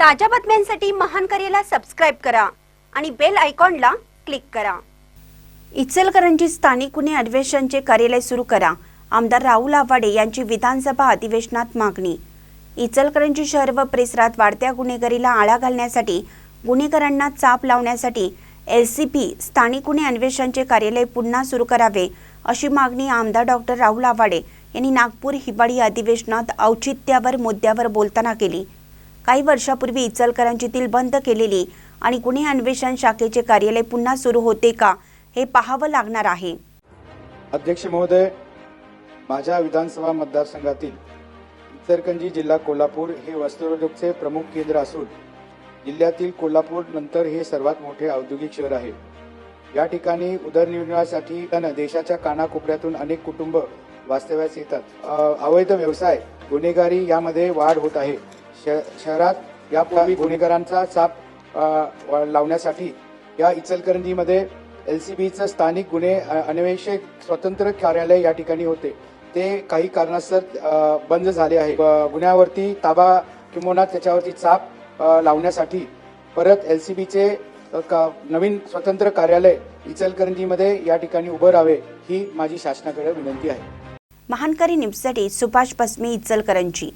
ताज्या बातम्यांसाठी महान करेला सबस्क्राईब करा आणि बेल आयकॉनला क्लिक करा. इचलकरंजी स्थानिक गुन्हे अन्वेषणचे कार्यालय सुरू करा. आमदार राहुल आव्हाडे यांची विधानसभा अधिवेशनात मागणी. इचलकरंजी शहर व परिसरात वाढत्या गुन्हेगारीला आळा घालण्यासाठी गुन्हेगारांना चाप लावण्यासाठी एल सी पी स्थानिक गुन्हे अन्वेषणचे कार्यालय पुन्हा सुरू करावे अशी मागणी आमदार डॉक्टर राहुल आव्हाडे यांनी नागपूर हिवाळी अधिवेशनात औचित्यावर मुद्द्यावर बोलताना केली. काही वर्षापूर्वी इचलकरंजीतील बंद केलेली आणि गुन्हे अन्वेषण शाखेचे कार्यालय पुन्हा सुरू होते का हे पाहावं लागणार आहे. अध्यक्ष महोदय माझ्या विधानसभा मतदारसंघातील इचलकरंजी जिल्हा कोल्हापूर हे वस्त्रोद्योगचे प्रमुख केंद्र असून जिल्ह्यातील कोल्हापूर नंतर हे सर्वात मोठे औद्योगिक शहर आहे. या ठिकाणी उदरनिर्वाहासाठी देशाच्या कानाकोपऱ्यातून अनेक कुटुंब वास्तव्यास येतात. अवैध व्यवसाय गुन्हेगारी यामध्ये वाढ होत आहे. शहरात यापूर्वी गुन्हेगारांचा चाप लावण्यासाठी या इचलकरंजीमध्ये एलसीबीचं स्थानिक गुन्हे अन्वेषक स्वतंत्र कार्यालय या ठिकाणी होते. ते काही कारणास्तव बंद झाले आहे. गुन्ह्यावरती ताबा किंवा त्याच्यावरती चाप लावण्यासाठी परत एलसीबीचे नवीन स्वतंत्र कार्यालय इचलकरंजीमध्ये या ठिकाणी उभं राहावे ही माझी शासनाकडे विनंती आहे. महानकरी न्यूजसाठी सुभाष बसमे इचलकरंजी.